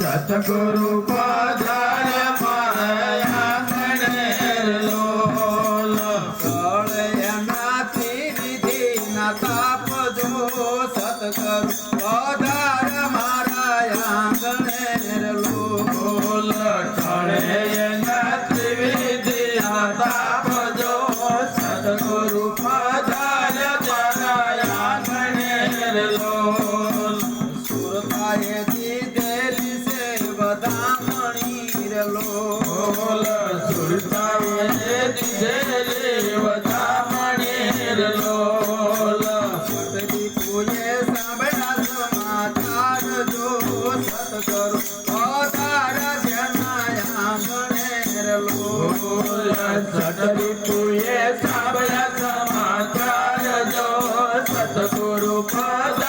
దత్తగురు పాదా લોલ સુલતાવે દીધેલે વતા મણેર લોલ સતની કુએ સાંભળાસ માતાર જો સતગુરુ ઓતારા ધ્યાનાયા મણેર લોલ સતની કુએ સાંભળાસ માતાર જો સતગુરુ પદ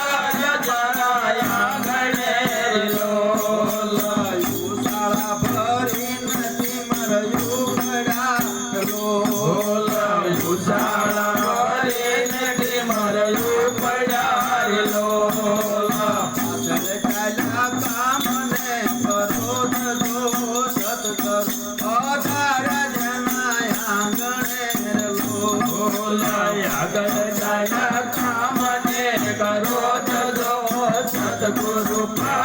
સદગુરુ પા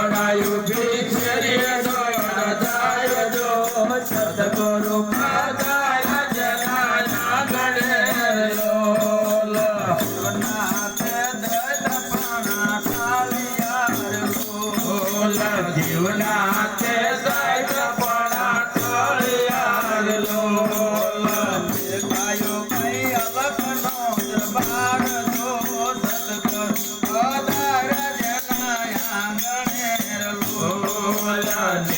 વડાયું પીછરીએ દોડ થાય જો. સતગુરુ પાદાય જનાના ગણે લોલ નાથે દત પાણા કાલિયાર